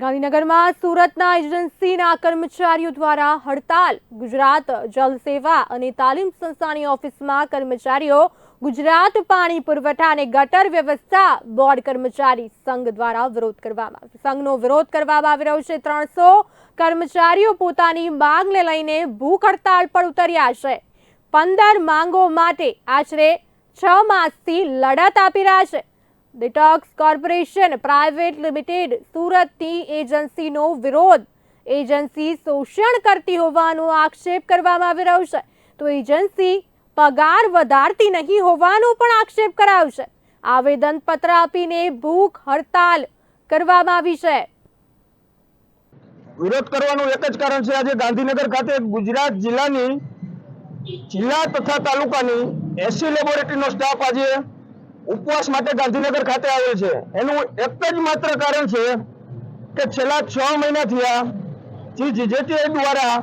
ગાંધીનગરમાં સુરતના એજન્સીના કર્મચારીઓ દ્વારા હડતાલ, ગુજરાત જલ સેવા અને તાલીમ સંસ્થાની ઓફિસમાં કર્મચારીઓ ગુજરાત પાણી પુરવઠા અને ગટર વ્યવસ્થા બોર્ડ કર્મચારી સંઘ દ્વારા વિરોધ કરવામાં સંઘનો વિરોધ કરવામાં આવી રહ્યો છે. ત્રણસો કર્મચારીઓ પોતાની માંગને લઈને ભૂખ હડતાળ પર ઉતર્યા છે. પંદર માંગો માટે આશરે છ માસથી લડત આપી રહ્યા છે. ડિટોક્સ કોર્પોરેશન પ્રાઇવેટ લિમિટેડ સુરતની એજન્સીનો વિરોધ. એજન્સી શોષણ કરતી હોવાનો આક્ષેપ કરવામાં આવી રહ્યો છે. તો એજન્સી પગાર વધારતી નહીં હોવાનો પણ આક્ષેપ કરાયો છે આવેદન પત્ર આપીને ભૂખ હડતાલ કરવામાં આવી છે. વિરોધ કરવાનું એક જ કારણ છે આજે ગાંધીનગર ખાતે ગુજરાત જિલ્લાની જિલ્લા તથા તાલુકાની એસી લેબોરેટરીનો સ્ટાફ આજે ઉપવાસ માટે ગાંધીનગર ખાતે આવેલ છે. એનું એક જ માત્ર કારણ છે કે છેલ્લા છ મહિના થયા જે જીજેટીઆઈ દ્વારા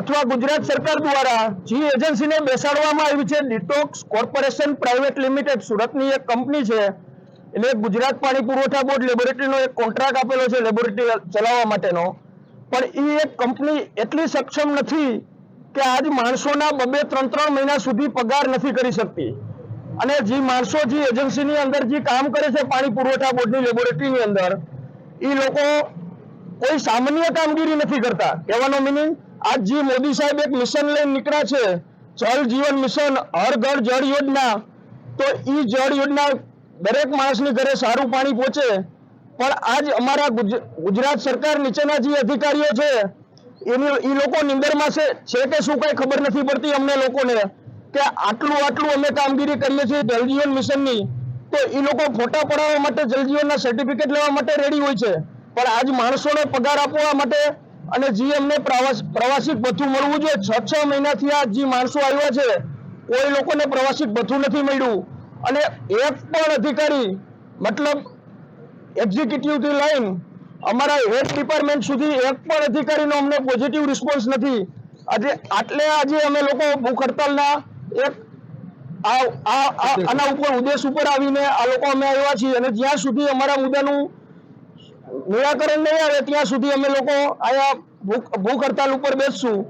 અથવા ગુજરાત સરકાર દ્વારા જે એજન્સીને બેસાડવામાં આવી છે, ડિટોક્સ કોર્પોરેશન પ્રાઇવેટ લિમિટેડ સુરતની એક કંપની છે. એટલે ગુજરાત પાણી પુરવઠા બોર્ડ લેબોરેટરીનો એક કોન્ટ્રાક્ટ આપેલો છે, લેબોરેટરી ચલાવવા માટેનો. પણ એ એક કંપની એટલી સક્ષમ નથી કે આજ માણસોના બબે ત્રણ ત્રણ મહિના સુધી પગાર નથી કરી શકતી. અને જે માણસો જે એજન્સીની અંદર જે કામ કરે છે પાણી પુરવઠા બોર્ડની લેબોરેટરીની અંદર, એ લોકો કોઈ સામાન્ય કામગીરી નથી કરતા. કહેવાનો મિનિંગ આજ જે મોદી સાહેબ એક મિશન લઈને નીકળ્યા છે, જળ જીવન મિશન હર ઘર જળ યોજના, તો એ જળ યોજના દરેક માણસની ઘરે સારું પાણી પહોંચે. પણ આજ અમારા ગુજરાત સરકાર નીચેના જે અધિકારીઓ છે, એની એ લોકો નિંદરમાં છે કે શું કઈ ખબર નથી પડતી અમને લોકોને? કે આટલું આટલું અમે કામગીરી કરીએ છીએ જલજીવન મિશનની, તો એ લોકો ફોટા પડાવવા માટે જલજીવનના સર્ટિફિકેટ લેવા માટે રેડી હોય છે. પણ આજ માણસોને પગાર આપવા માટે અને જે અમને પ્રવાસ ભથ્થું મળવું જોઈએ, છ છ મહિનાથી આ જે માણસો આવ્યા છે, કોઈ લોકોને પ્રવાસિક ભથ્થું નથી મળ્યું. અને એક પણ અધિકારી, મતલબ એક્ઝિક્યુટિવથી લઈને અમારા હેડ ડિપાર્ટમેન્ટ સુધી એક પણ અધિકારીનો અમને પોઝિટિવ રિસ્પોન્સ નથી. આજે આટલે આજે અમે લોકો ભૂખ હડતાલના એક આ આ- આ- આના ઉપર ઉદ્દેશ ઉપર આવીને આ લોકો અમે આવ્યા છીએ અને જ્યાં સુધી અમારા મુદ્દાનું નિરાકરણ નહીં આવે ત્યાં સુધી અમે લોકો અહીંયા ભૂખ હડતાલ ઉપર બેસશું.